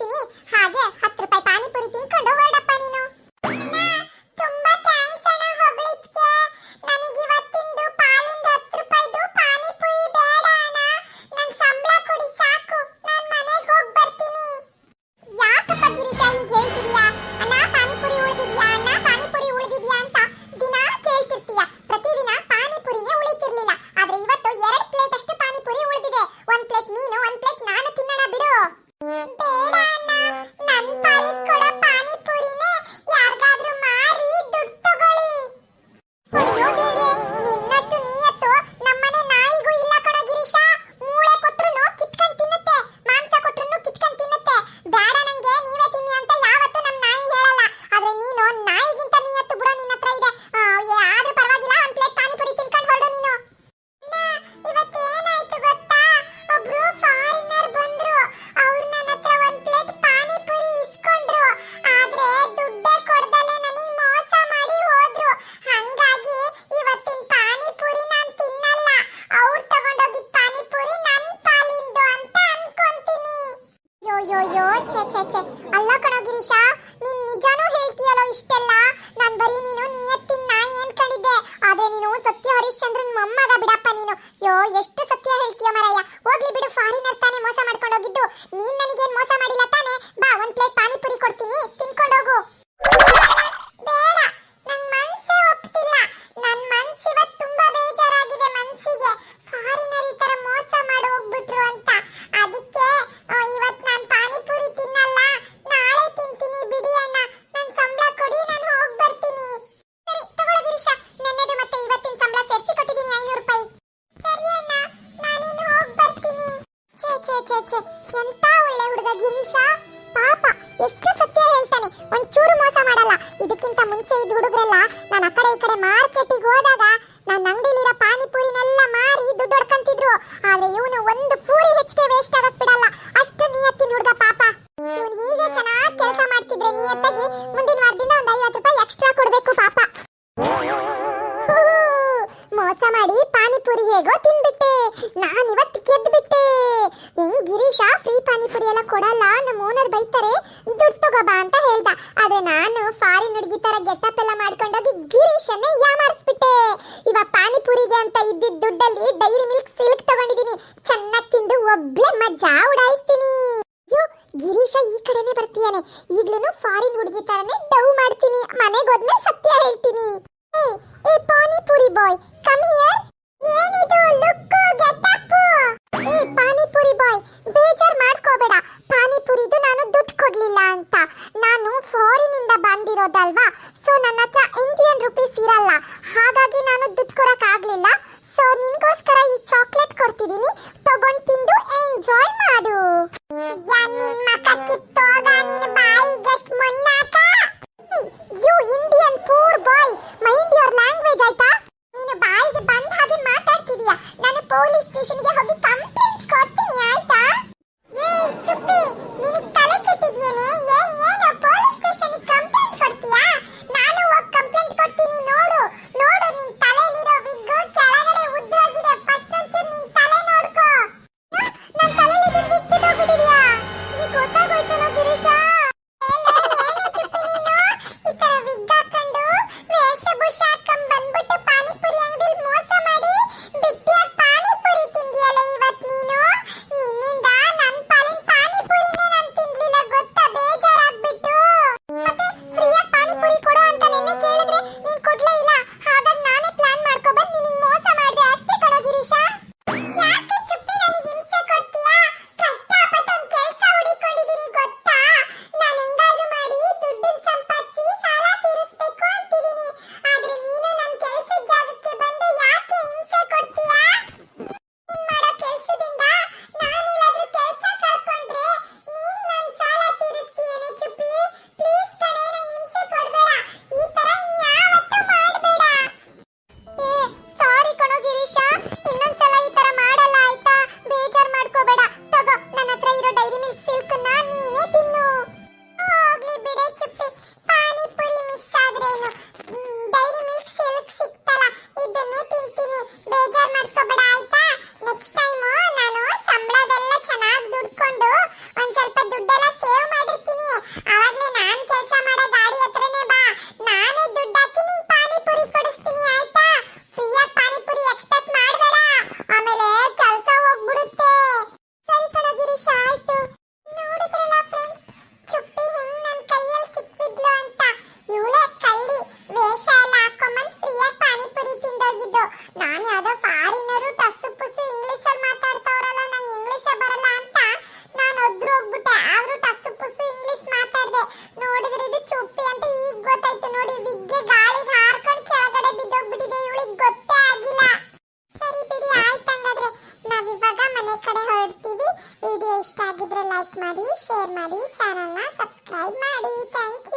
ಕೊಡ್ತೀನಿ ಹಾಗೆ ಹತ್ತು ರೂಪಾಯಿ ಛೆ ಅಲ್ಲ ಕಣೋ ಗಿರೀಶ, ನೀನ್ ನಿಜಾನೂ ಹೇಳ್ತೀಯಲ್ಲೋ ಇಷ್ಟೆಲ್ಲ? ನಾನ್ ಬರೀ ನೀನು ನಿಯತ್ತಿನ ಏನ್ಕೊಂಡಿದ್ದೆ ಆದ್ರೆ ನೀನು ಸತ್ಯ ಹರಿಶ್ಚಂದ್ರನ್ ಮೊಮ್ಮಗ ಬಿಡಪ್ಪ ನೀನು. ಯೋ, ಎಷ್ಟು ಸತ್ಯ ಹೇಳ್ತೀಯ ಮರಯ್ಯ ಹೋಗ್ಲಿ ಬಿಡು ಫಾರಿನ್ ಅರ್ಥ ಮುಂಚೆ ಇದ್ದ ಹುಡುಗರೆಲ್ಲ ನಾನು ಆ ಕಡೆ ಈ ಕಡೆ ಮಾರ್ಕೆಟಿಗೆ ಹೋದಾಗ ನನ್ನ ಅಂಗಡಿಲಿರೋ ಪಾನಿಪುರಿನೆಲ್ಲ ಮಾರಿ ದುಡ್ಡು ಹೊಡ್ಕಂತಿದ್ರು. ಆದ್ರೆ ಇವನು ಒಂದು ಪೂರಿ ಹೆಚ್ಚಿಗೆ ವೇಸ್ಟ್ ಆಗಕ್ ಬಿಡಲ್ಲ. ಅಷ್ಟು ನಿಯತ್ತಿನ ಹುಡುಗ ಪಾಪ. ಇವನು ಹೀಗೆ ಚೆನ್ನಾಗಿ ಕೆಲಸ ಮಾಡ್ತಿದ್ರೆ ನಿಯತ್ತಾಗಿ ಮುಂದಿನ ವಾರದಿಂದ ಒಂದು ಐವತ್ತು ರೂಪಾಯಿ ಎಕ್ಸ್ಟ್ರಾ ಕೊಡ್ಬೇಕು ಪಾಪ. ಮೋಸ ಮಾಡಿ ಪಾನಿಪುರಿ ಹೇಗೋ ತಿನ್ಬಿಟ್ಟೆ. ನಾನು ಇವತ್ತು ಗೆದ್ಬಿಟ್ಟೆ. ಹೆಂಗ್ ಗಿರೀಶ ಫ್ರೀ ಪಾನಿಪುರಿ ಎಲ್ಲ ಕೊಡಲ್ಲ? ನಮ್ಮ ಓನರ್ ಬೈತಾರೆ, ದುಡ್ಡು ತಗೋಬಾ ಅಂತ ಹೇಳ್ದ ಆದ್ರೆ ನಾನು ಫಾರಿನ್ ಹುಡುಗಿ ತರ ಗೆಟಪ್ ಎಲ್ಲ ಮಾಡ್ಕೊಂಡೋಗಿ ಗಿರೀಶನ್ನೇ ಯಾಮಾರಿಸ್ಬಿಟ್ಟೆ ಇವಾಗ ಪಾನಿಪುರಿಗೆ ಅಂತ ಇದ್ದಿದ್ದ ದುಡ್ಡಲ್ಲಿ ಡೈರಿ ಮಿಲ್ಕ್ ಸಿಲ್ಕ್ ತಗೊಂಡಿದ್ದೀನಿ ಚೆನ್ನಾಗಿ ತಿಂದು ಒಬ್ಳೆ ಮಜಾ ಉಡಾಯಿಸ್ತೀನಿ. ಅಯ್ಯೋ, ಗಿರೀಶ ಈ ಕಡೆನೇ ಬರ್ತೀಯಾನೆ. ಈಗ್ಲೂ ಫಾರಿನ್ ಹುಡುಗಿ ತರನೇ ಡವ್ ಮಾಡ್ತೀನಿ. ಮನೆಗೆ ಹೋದ್ಮೇಲೆ ಸತ್ಯ ಹೇಳ್ತೀನಿ. ಏ ಏ, ಪಾನಿಪುರಿ ಬಾಯ್ ಕಮ್ ಹಿಯರ್ ಏನಿದು ಲುಕ್ ಗೆಟಪ್ ಏ, ಪಾನಿಪುರಿ ಬಾಯ್ ಬೇಜಾರ್ ಮಾಡ್ಕೋಬೇಡ. ಪಾನಿಪುರಿದು ನಾನು ದುಡ್ಡು ಕೊಡ್ಲಿಲ್ಲ ಅಂತ. ನಾನು ಫಾರಿನ್ ಇಂದ ಬಂದಿರೋದಲ್ವಾ? ಸೊ ನನ್ನ पुलिस स्टेशन के भी कंप्लेंट करते हैं। ಮಾಡಿ ಶೇರ್ ಮಾಡಿ ಚಾನಲ್ನ ಸಬ್ಸ್ಕ್ರೈಬ್ ಮಾಡಿ ಥ್ಯಾಂಕ್